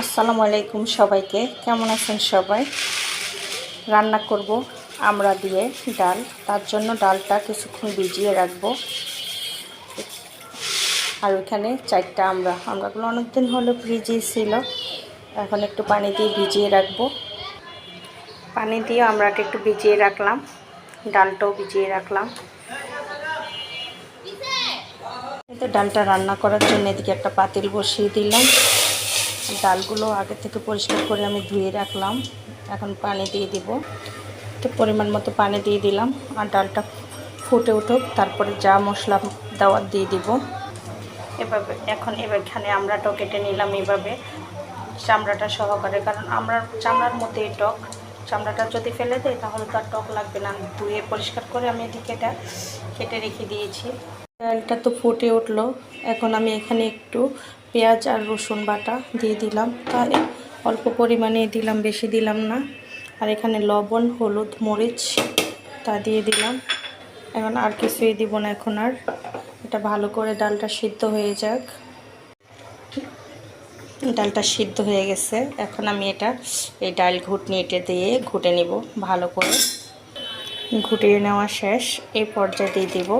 আসসালামু আলাইকুম সবাইকে। কেমন আছেন সবাই? রান্না করব আমরা দিয়ে ডাল। তার জন্য ডালটা কিছুক্ষণ ভিজিয়ে রাখব। আর ওইখানে চারটা আমরা। আমরাগুলো অনেক দিন হলো ফ্রিজে ছিল। এখন একটু পানি দিয়ে ভিজিয়ে রাখব। পানি দিয়ে আমরাটা একটু ভিজিয়ে রাখলাম। ডালটাও ভিজিয়ে রাখলাম। তো ডালটা রান্না করার জন্য এদিকে একটা পাতিল বসিয়ে দিলাম। ডালগুলো আগে থেকে পরিষ্কার করে আমি ধুয়ে রাখলাম। এখন পানি দিয়ে দিব। তো পরিমাণ মতো পানি দিয়ে দিলাম আর ডালটা ফুটে উঠুক। তারপরে যা মশলা দেওয়ার দিয়ে দিব। এভাবে, এখন এখানে আমরাটাও কেটে নিলাম এভাবে চামড়াটা সহকারে। কারণ আমরা চামড়ার মধ্যেই টক। চামড়াটা যদি ফেলে দেয় তাহলে তো আর টক লাগবে না। ধুয়ে পরিষ্কার করে আমি এদিকে এটা কেটে রেখে দিয়েছি। ডালটা তো ফুটে উঠল। এখন আমি এখানে একটু পেঁয়াজ আর রসুন বাটা দিয়ে দিলাম। তাই অল্প পরিমাণে দিলাম, বেশি দিলাম না। আর এখানে লবণ, হলুদ, মরিচ, তা দিয়ে দিলাম। এখন আর কিছুই দিব না এখন আর। এটা ভালো করে ডালটা সিদ্ধ হয়ে যাক। ডালটা সিদ্ধ হয়ে গেছে। এখন আমি এটা, এই ডাল ঘুটনি এটা দিয়ে ঘুটে নিব ভালো করে। ঘুটিয়ে নেওয়া শেষ। এই পর্যায়ে দিয়ে দিব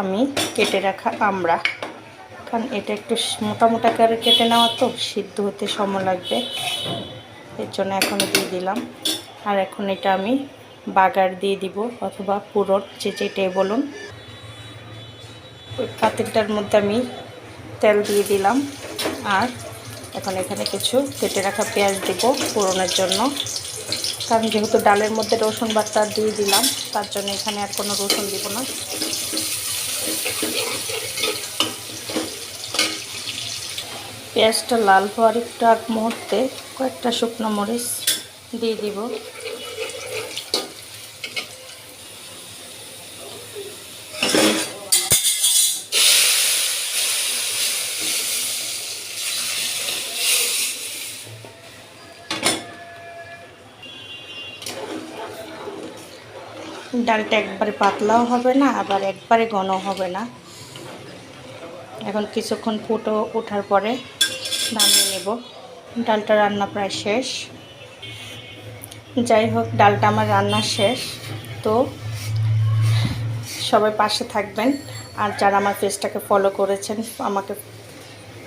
আমি কেটে রাখা আমড়া। কারণ এটা একটু মোটা মোটা করে কেটে নেওয়া তো, সিদ্ধ হতে সময় লাগবে। এর জন্য এখন দিয়ে দিলাম। আর এখন এটা আমি বাগার দিয়ে দিব অথবা পুরোর যে যেটাই বলুন। ওই পাতিলটার মধ্যে আমি তেল দিয়ে দিলাম। আর এখন এখানে কিছু কেটে রাখা পেঁয়াজ দিব পুরনের জন্য। কারণ যেহেতু ডালের মধ্যে রসুন বাটা দিয়ে দিলাম, তার জন্য এখানে আর কোনো রসুন দিব না। পেঁয়াজটা লাল হওয়ার একটু আগ মুহূর্তে কয়েকটা শুকনো মরিচ দিয়ে দিব। ডালটা একবারে পাতলাও হবে না, আবার একবারে ঘন হবে না। এখন কিছুক্ষণ ফুটো ওঠার পরে নামিয়ে নেব। ডালটা রান্না প্রায় শেষ। যাই হোক, ডালটা আমার রান্না শেষ। তো সবাই পাশে থাকবেন। আর যারা আমার পেজটাকে ফলো করেছেন, আমাকে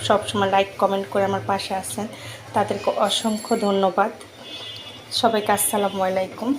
সবসময় লাইক কমেন্ট করে আমার পাশে আছেন, তাদেরকে অসংখ্য ধন্যবাদ। সবাইকে আসসালামু আলাইকুম।